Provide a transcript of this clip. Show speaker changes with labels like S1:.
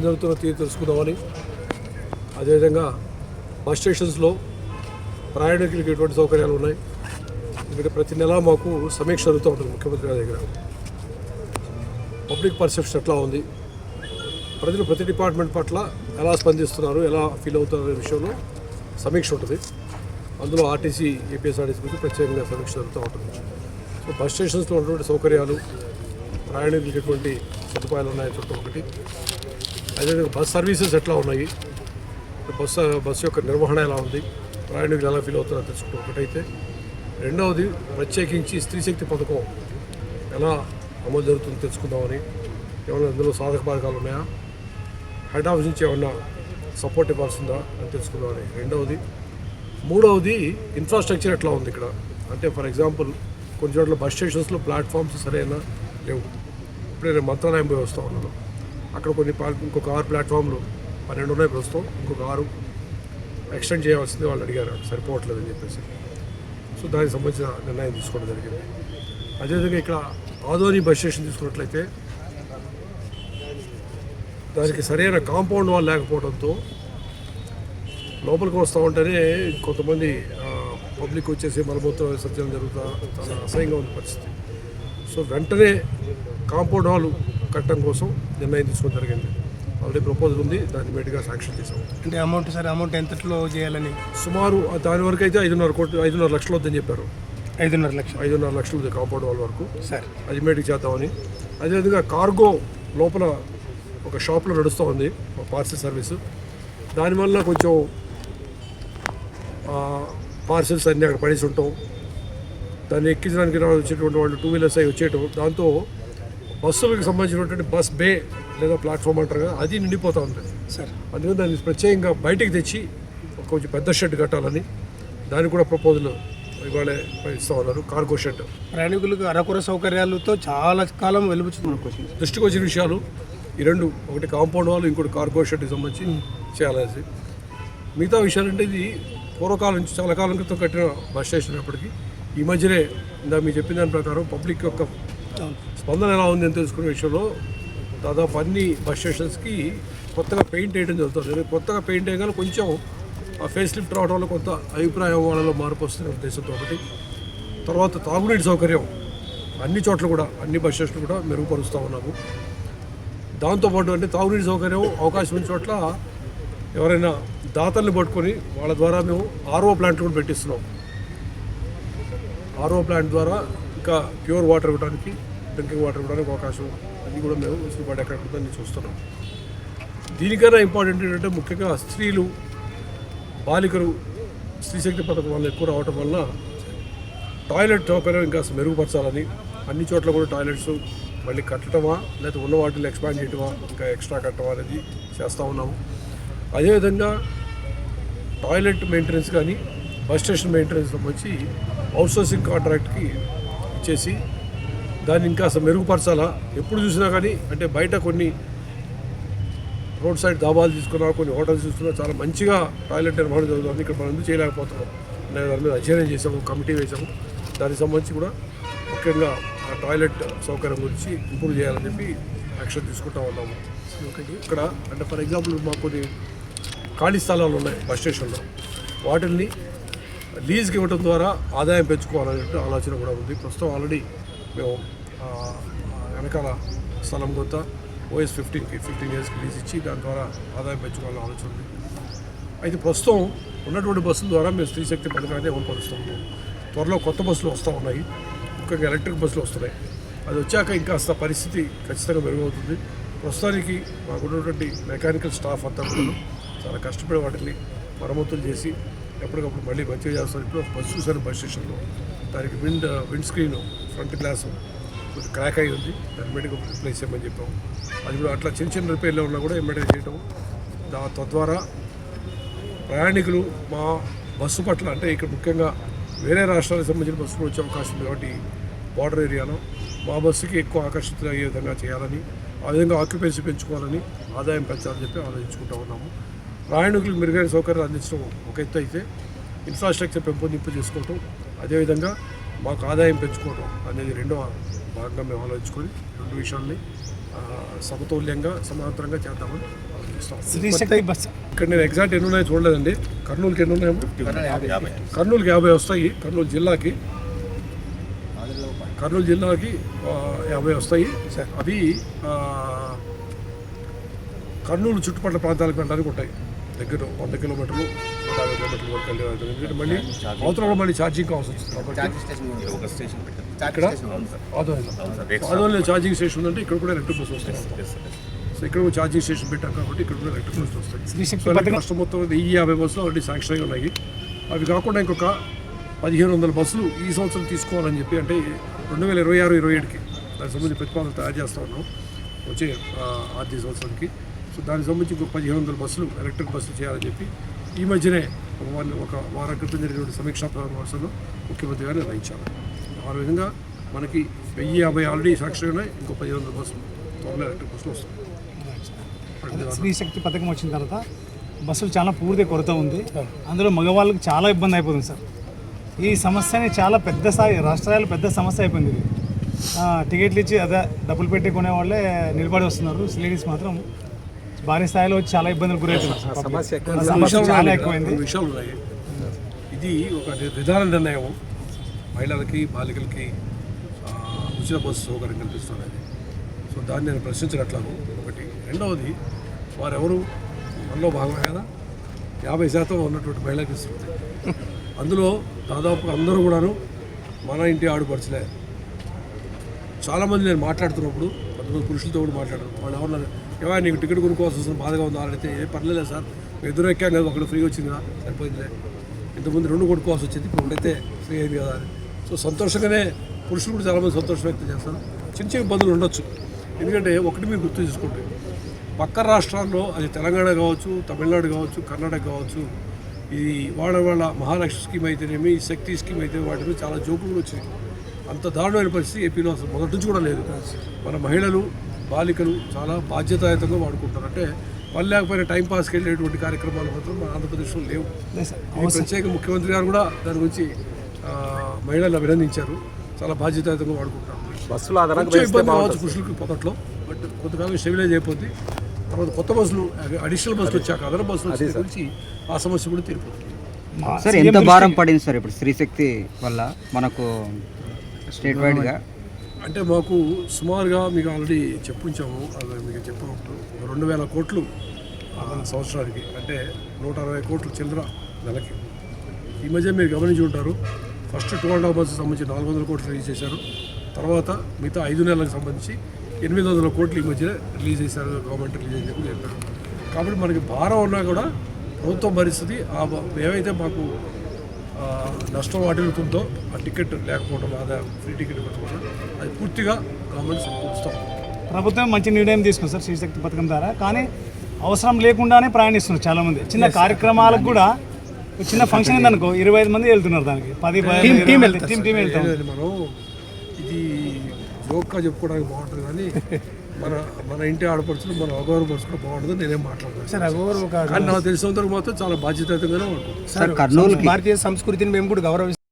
S1: అమలు జరుగుతున్న తీరు తెలుసుకుందామని. అదేవిధంగా బస్ స్టేషన్స్లో ప్రయాణికులకు ఎటువంటి సౌకర్యాలు ఉన్నాయి? ఎందుకంటే ప్రతి నెల మాకు సమీక్ష జరుగుతూ ఉంటుంది ముఖ్యమంత్రి గారి దగ్గర. పబ్లిక్ పర్సెప్షన్ ఎట్లా ఉంది? ప్రజలు ప్రతి డిపార్ట్మెంట్ పట్ల ఎలా స్పందిస్తున్నారు? ఎలా ఫీల్ అవుతున్నారు అనే విషయంలో సమీక్ష ఉంటుంది. అందులో ఆర్టీసీ ఏపీఎస్ఆర్టీసీ గురించి ప్రత్యేకంగా సమీక్ష జరుగుతూ ఉంటుంది. సో బస్ స్టేషన్స్లో ఉన్నటువంటి సౌకర్యాలు ప్రయాణికులకు ఎటువంటి సదుపాయాలు ఉన్నాయి చూడటం ఒకటి. అదేవిధంగా బస్ సర్వీసెస్ ఎట్లా ఉన్నాయి? బస్సు బస్సు యొక్క నిర్వహణ ఎలా ఉంది? ప్రయాణికులు ఎలా ఫీల్ అవుతుందో తెలుసుకుంటూ ఒకటైతే రెండవది ప్రత్యేకించి స్త్రీశక్తి పథకం ఎలా అమలు జరుగుతుందో తెలుసుకుందామని. ఏమైనా అందులో సాధక బాధకాలు ఉన్నాయా? హెడ్ ఆఫీస్ నుంచి ఏమన్నా సపోర్ట్ ఇవ్వాల్సిందా అని తెలుసుకుందామని. రెండవది మూడవది ఇన్ఫ్రాస్ట్రక్చర్ ఎట్లా ఉంది ఇక్కడ? అంటే ఫర్ ఎగ్జాంపుల్ కొన్ని చోట్ల బస్ స్టేషన్స్లో ప్లాట్ఫామ్స్ సరైన లేవు. ఇప్పుడే నేను మంత్రాలయం పోయి వస్తూ ఉన్నాను. అక్కడ కొన్ని ఇంకొక ఆరు ప్లాట్ఫామ్లు పన్నెండు ఉన్నాయి ప్రస్తుతం. ఇంకొక ఆరు ఎక్స్టెండ్ చేయవలసింది వాళ్ళు అడిగారు. సరిపోవట్లేదని చెప్పేసి. సో దానికి సంబంధించిన నిర్ణయం తీసుకోవడం జరిగింది. అదేవిధంగా ఇక్కడ ఆదోని బస్ స్టేషన్ తీసుకున్నట్లయితే దానికి సరైన కాంపౌండ్ వాల్ లేకపోవడంతో లోపలికి వస్తూ ఉంటేనే కొంతమంది పబ్లిక్ వచ్చేసి మలమూత్ర విసర్జన జరుగుతా చాలా అసహ్యంగా ఉన్న పరిస్థితి. సో వెంటనే కాంపౌండ్ వాళ్ళు కట్టడం కోసం నిర్ణయం తీసుకోవడం జరిగింది. ఆల్రెడీ ప్రపోజల్ ఉంది దాన్ని ఇమీడియట్గా శాంక్షన్ చేసాం
S2: అంటే అమౌంట్ సార్ అమౌంట్ ఎంతట్లో చేయాలని?
S1: సుమారు దాని వరకు అయితే ఐదున్నర కోట్లు ఐదున్నర లక్షలు వద్దని చెప్పారు.
S2: ఐదున్నర లక్షలు.
S1: ఐదున్నర లక్షలు కాంపౌండ్ వాల్ వరకు.
S2: సార్.
S1: అది ఇమీడియట్ చేద్దామని. అదేవిధంగా కార్గో లోపల ఒక షాప్లో నడుస్తూ ఉంది ఒక పార్సిల్ సర్వీసు. దానివల్ల కొంచెం పార్సిల్స్ అన్నీ అక్కడ పడేసి ఉంటాం. దాన్ని ఎక్కించడానికి వచ్చేటువంటి వాళ్ళు టూ వీలర్స్ అవి వచ్చేయటం. దాంతో బస్సులకు సంబంధించినటువంటి బస్ బే లేదా ప్లాట్ఫామ్ అంటారు కదా అది నిండిపోతూ ఉంటుంది.
S2: సార్
S1: అందుకని దాన్ని ప్రత్యేకంగా బయటికి తెచ్చి ఒక కొంచెం పెద్ద షెడ్ కట్టాలని దానికి కూడా ప్రపోజల్ ఇవాళ ఇస్తా ఉన్నారు కార్గో షెడ్.
S2: ప్రయాణికులకు అరకొర సౌకర్యాలతో చాలా కాలం క్వశ్చన్
S1: దృష్టికి వచ్చిన విషయాలు ఈ రెండు ఒకటి కాంపౌండ్ వాళ్ళు ఇంకోటి కార్గో షెడ్కి సంబంధించి చేయాలని మిగతా విషయాలు అంటే ఇది పూర్వకాలం నుంచి చాలా కాలం క్రితం కట్టిన బస్ స్టేషన్ అప్పటికి. ఈ మధ్యనే ఇందా మీరు చెప్పిన దాని ప్రకారం పబ్లిక్ యొక్క స్పందన ఎలా ఉంది అని తెలుసుకునే విషయంలో దాదాపు అన్ని బస్ స్టేషన్స్కి కొత్తగా పెయింట్ వేయడం జరుగుతుంది. కొత్తగా పెయింట్ వేయగానే కొంచెం ఆ ఫేస్ లిఫ్ట్ రావడం వల్ల కొంత అభిప్రాయం వాళ్ళలో మార్పు వస్తున్న ఉద్దేశంతో ఒకటి. తర్వాత తాగునీటి సౌకర్యం. అన్ని చోట్ల కూడా అన్ని బస్ స్టేషన్లు కూడా మెరుగుపరుస్తూ ఉన్నాము. దాంతోపాటు అంటే తాగునీటి సౌకర్యం అవకాశం ఉన్న చోట్ల ఎవరైనా దాతల్ని పట్టుకొని వాళ్ళ ద్వారా మేము ఆర్ఓ ప్లాంట్లు కూడా పెట్టిస్తున్నాం. ఆర్ఓ ప్లాంట్ ద్వారా ఇంకా ప్యూర్ వాటర్ ఇవ్వడానికి డ్రింకింగ్ వాటర్ ఇవ్వడానికి అవకాశం అది కూడా మేము విసులుబాటు ఎక్కడ ఉందని చూస్తున్నాం. దీనికన్నా ఇంపార్టెంట్ ఏంటంటే ముఖ్యంగా స్త్రీలు బాలికలు స్త్రీశక్తి పథకం వల్ల ఎక్కువ రావటం వల్ల టాయిలెట్ సౌకర్యం ఇంకా మెరుగుపరచాలని అన్ని చోట్ల కూడా టాయిలెట్స్ మళ్ళీ కట్టడమా లేకపోతే ఉన్న వాటిని ఎక్స్పాండ్ చేయటమా ఇంకా ఎక్స్ట్రా కట్టమా అనేది చేస్తూ ఉన్నాము. అదేవిధంగా టాయిలెట్ మెయింటెనెన్స్ కానీ బస్ స్టేషన్ మెయింటెనెన్స్ సంబంధించి అవుట్సోర్సింగ్ కాంట్రాక్ట్కి ఇచ్చేసి దాన్ని ఇంకా అసలు మెరుగుపరచాలా? ఎప్పుడు చూసినా కానీ అంటే బయట కొన్ని రోడ్ సైడ్ దాబాలు తీసుకున్నా కొన్ని హోటల్స్ తీసుకున్నా చాలా మంచిగా టాయిలెట్ నిర్వహణ జరుగుతుంది. ఇక్కడ మనం ఎందుకు చేయలేకపోతున్నాం. అనే దాని మీద అధ్యయనం చేసాము కమిటీ వేసాము దానికి సంబంధించి కూడా ముఖ్యంగా ఆ టాయిలెట్ సౌకర్యం గురించి ఇంప్రూవ్ చేయాలని చెప్పి యాక్షన్ తీసుకుంటా ఉన్నాము. ఇక్కడ అంటే ఫర్ ఎగ్జాంపుల్ మాకు కొన్ని ఖాళీ స్థలాలు ఉన్నాయి బస్ స్టేషన్లో. వాటిల్ని లీజ్కి ఇవ్వడం ద్వారా ఆదాయం పెంచుకోవాలనే ఆలోచన కూడా ఉంది. ప్రస్తుతం ఆల్రెడీ మేము వెనకాల స్థలం కొత్త ఓఎస్ ఫిఫ్టీన్కి ఫిఫ్టీన్ ఇయర్స్కి లీజ్ ఇచ్చి దాని ద్వారా ఆదాయం పెంచుకోవాలని ఆలోచన ఉంది. అయితే ప్రస్తుతం ఉన్నటువంటి బస్సుల ద్వారా మేము స్త్రీశక్తి పథకాన్ని అమలు త్వరలో కొత్త బస్సులు వస్తూ ఉన్నాయి. ముఖ్యంగా ఎలక్ట్రిక్ బస్సులు వస్తున్నాయి. అది వచ్చాక ఇంకా పరిస్థితి ఖచ్చితంగా మెరుగవుతుంది. ప్రస్తుతానికి మాకు ఉన్నటువంటి మెకానికల్ స్టాఫ్ అంతా కూడా చాలా కష్టపడి వాటిని మరమ్మతులు చేసి ఎప్పటికప్పుడు మళ్ళీ మంచిగా చేస్తాం. ఇప్పుడు బస్సు చూసాను బస్ స్టేషన్లో. దానికి wind wind screen front glass కొంచెం క్రాక్ అయి ఉంది. దాన్ని మెడికల్ రిప్లేస్ చేయమని చెప్పాము. అది కూడా అట్లా చిన్న చిన్న రిపేర్లో ఉన్నా కూడా ఎమ్మటే చేయటం. దా తద్వారా ప్రయాణికులు మా బస్సు పట్ల అంటే ఇక్కడ ముఖ్యంగా వేరే రాష్ట్రాలకు సంబంధించిన బస్సులు వచ్చే అవకాశం ఉంది కాబట్టి బార్డర్ ఏరియాలో మా బస్సుకి ఎక్కువ ఆకర్షితులు అయ్యే విధంగా చేయాలని ఆ విధంగా ఆక్యుపెన్సీ పెంచుకోవాలని ఆదాయం పెంచాలని చెప్పి ఆలోచించుకుంటూ ఉన్నాము. ప్రయాణికులకు మెరుగైన సౌకర్యాలు అందించడం ఒక ఎత్తు అయితే ఇన్ఫ్రాస్ట్రక్చర్ పెంపొందింపు చేసుకోవటం అదేవిధంగా మాకు ఆదాయం పెంచుకోవటం అనేది రెండవ భాగంగా మేము ఆలోచించుకొని రెండు విషయాల్ని సమతౌల్యంగా సమాంతరంగా చేద్దామని ఇక్కడ నేను ఎగ్జాక్ట్ ఎన్ని ఉన్నాయో చూడలేదండి. కర్నూలుకి ఎన్ని ఉన్నాయేమో కర్నూలుకి యాభై వస్తాయి కర్నూలు జిల్లాకి. కర్నూలు జిల్లాకి యాభై వస్తాయి. అవి కర్నూలు చుట్టుపక్కల ప్రాంతాలకు వెళ్ళడానికి ఉంటాయి. దగ్గర వంద కిలోమీటర్లు నూట యాభై కిలోమీటర్ల వరకు వెళ్ళే ఎందుకంటే మళ్ళీ అవతల మళ్ళీ ఛార్జింగ్ కావాల్సి వస్తుంది. కాబట్టి
S3: ఒక స్టేషన్
S1: ఇక్కడ ఆదోనిలో ఛార్జింగ్ స్టేషన్ ఉందంటే ఇక్కడ కూడా ఎలక్ట్రిక్ బస్ వస్తాయి. సో ఇక్కడ కూడా ఛార్జింగ్ స్టేషన్ పెట్టాం కాబట్టి ఇక్కడ కూడా ఎలక్ట్రిక్ బస్ వస్తాయి. రాష్ట్రం మొత్తం వెయ్యి యాభై బస్సులు ఆల్రెడీ శాంక్షన్ అయి ఉన్నాయి. అవి కాకుండా ఇంకొక పదిహేను వందల బస్సులు ఈ సంవత్సరం తీసుకోవాలని చెప్పి అంటే రెండు వేల ఇరవై ఆరు ఇరవై ఏడుకి దానికి సంబంధించి ప్రతిపాదన తయారు చేస్తా ఉన్నాం. వచ్చే ఆర్థిక సంవత్సరానికి. సో దానికి సంబంధించి ఇంకొక పదిహేను వందల బస్సులు ఎలక్ట్రిక్ బస్సులు చేయాలని చెప్పి ఈ మధ్యనే ఒక వన్ ఒక వారం క్రితం జరిగినటువంటి సమీక్షా సమావేశంలో ముఖ్యమంత్రి గారు నిర్ణయించారు ఆ విధంగా మనకి వెయ్యి యాభై ఆల్రెడీ శాంక్షన్ ఉన్నాయి ఇంకో పదిహేను వందల బస్సులు త్వరలో ఎలక్ట్రిక్ బస్సులు వస్తాయి.
S2: శ్రీశక్తి పథకం వచ్చిన తర్వాత బస్సులు చాలా పూర్తి కొరత ఉంది. అందులో మగవాళ్ళకి చాలా ఇబ్బంది అయిపోతుంది సార్. ఈ సమస్యని చాలా పెద్ద స్థాయి రాష్ట్రాలు పెద్ద సమస్య అయిపోయింది ఇది. టికెట్లు ఇచ్చి అదే డబ్బులు పెట్టి కొనే వాళ్ళే నిలబడి వస్తున్నారు. లేడీస్ మాత్రం భారీ స్థాయిలో వచ్చి చాలా ఇబ్బందులు గురవుతున్నారు ఆ సమస్య చాలా ఎక్కువైంది.
S1: రెండు విషయాలు ఉన్నాయి ఇది ఒక విధాన నిర్ణయం. మహిళలకి బాలికలకి ఉచిత బస్సు సౌకర్యం కల్పిస్తున్నది. సో దాన్ని నేను ప్రశ్నించగట్లను. ఒకటి. రెండవది వారెవరు? మనలో భాగమే కదా. యాభై శాతం ఉన్నటువంటి మహిళలకు ఇస్తుంది. అందులో దాదాపు అందరూ కూడాను మన ఇంటి ఆడుపరచలే చాలామంది నేను మాట్లాడుతున్నప్పుడు కొంతమంది పురుషులతో కూడా మాట్లాడారు వాళ్ళు ఎవరన్నారు ఏమైనా నీకు టికెట్ కొనుక్కోవాల్సి వస్తుంది బాధగా ఉందా? అడిగితే ఏ పర్లేదు సార్ ఎదురు ఎక్కాం కదా ఒకటి ఫ్రీ వచ్చింది కదా. సరిపోయిందిలే. ఇంతకుముందు రెండు కొనుక్కోవాల్సి వచ్చింది ఇప్పుడు ఉండైతే ఫ్రీ అయింది కదా అని. సో సంతోషంగానే పురుషులు కూడా చాలామంది సంతోషం వ్యక్తం చేస్తారు. చిన్న చిన్న ఇబ్బందులు ఉండొచ్చు. ఎందుకంటే ఒకటి మీరు గుర్తు చేసుకుంటే పక్క రాష్ట్రాల్లో అది తెలంగాణ కావచ్చు తమిళనాడు కావచ్చు కర్ణాటక కావచ్చు ఇది వాళ్ళ వాళ్ళ మహాలక్ష్మి స్కీమ్ అయితేనేమి శక్తి స్కీమ్ అయితే వాటి మీద చాలా జోకులు వచ్చినాయి. అంత దారుణమైన పరిస్థితి ఏపీలో అసలు మొదటి నుంచి కూడా లేదు. మన మహిళలు బాలికలు చాలా బాధ్యతాయుతంగా వాడుకుంటారు. అంటే పని లేకపోయినా టైం పాస్కి వెళ్ళేటువంటి కార్యక్రమాలు మాత్రం మన ఆంధ్రప్రదేశ్లో లేవు. ప్రత్యేక ముఖ్యమంత్రి గారు కూడా దాని గురించి ఆ, మహిళలను అభినందించారు. చాలా బాధ్యతాయుతంగా వాడుకుంటారు.
S4: బస్సులు
S1: ఇబ్బంది కావచ్చు పురుషులకు మొదట్లో బట్ కొంతకాలం స్టెబిలైజ్ అయిపోద్ది. తర్వాత కొత్త బస్సులు అడిషనల్ బస్సులు వచ్చాక అదన బస్సులు వచ్చే గురించి ఆ సమస్య కూడా తీరిపోతుంది.
S5: సార్ ఎంత భారం పడింది సార్ ఇప్పుడు స్త్రీశక్తి వల్ల మనకు స్టేట్ వైడ్గా
S1: అంటే మాకు సుమారుగా మీకు ఆల్రెడీ చెప్పుంచాము అది మీకు చెప్పినప్పుడు రెండు వేల కోట్లు ఆ, సంవత్సరానికి అంటే నూట అరవై కోట్లు చిల్లర నెలకి. ఈ మధ్య మీరు గమనించి ఉంటారు first two and half months సంబంధించి నాలుగు వందల కోట్లు రిలీజ్ చేశారు తర్వాత మిగతా ఐదు నెలలకు సంబంధించి ఎనిమిది వందల కోట్లు ఈ మధ్య రిలీజ్ చేశారు గవర్నమెంట్ రిలీజ్ అని చెప్పి చెప్పారు. కాబట్టి మనకి భారం ఉన్నా కూడా ప్రభుత్వం భరిస్తుంది ఆ ఏవైతే మాకు నష్టం వాటిల్లుతుందో ఆ టికెట్ లేకపోవడం ఆదాయం ఫ్రీ టికెట్ ఇవ్వకపోవడం అది పూర్తిగా గవర్నమెంట్ సమకూరుస్తాం
S2: ప్రభుత్వం మంచి నిర్ణయం తీసుకుంది సార్ శ్రీశక్తి పథకం ద్వారా. కానీ అవసరం లేకుండానే ప్రయాణిస్తున్నారు చాలా మంది చిన్న కార్యక్రమాలకు కూడా చిన్న ఫంక్షన్ ఉందనుకో ఇరవై ఐదు మంది వెళ్తున్నారు దానికి. పది టీం టీం వెళ్తాం.
S1: మనం ఇది జోక్గా చెప్పుకోవడానికి బాగుంటుంది కానీ మన మన ఇంటి ఆడపడుచులు మన అగౌరవపరుచుకోవడం బాగుంటుంది నేనేం మాట్లాడతాను
S2: సార్ అగోరు ఒక
S1: కానీ నాకు తెలిసినంత వరకు మాత్రం చాలా బాధ్యతాయుతంగానే ఉంటుంది.
S2: భారతీయ సంస్కృతిని మేము కూడా గౌరవిస్తాం.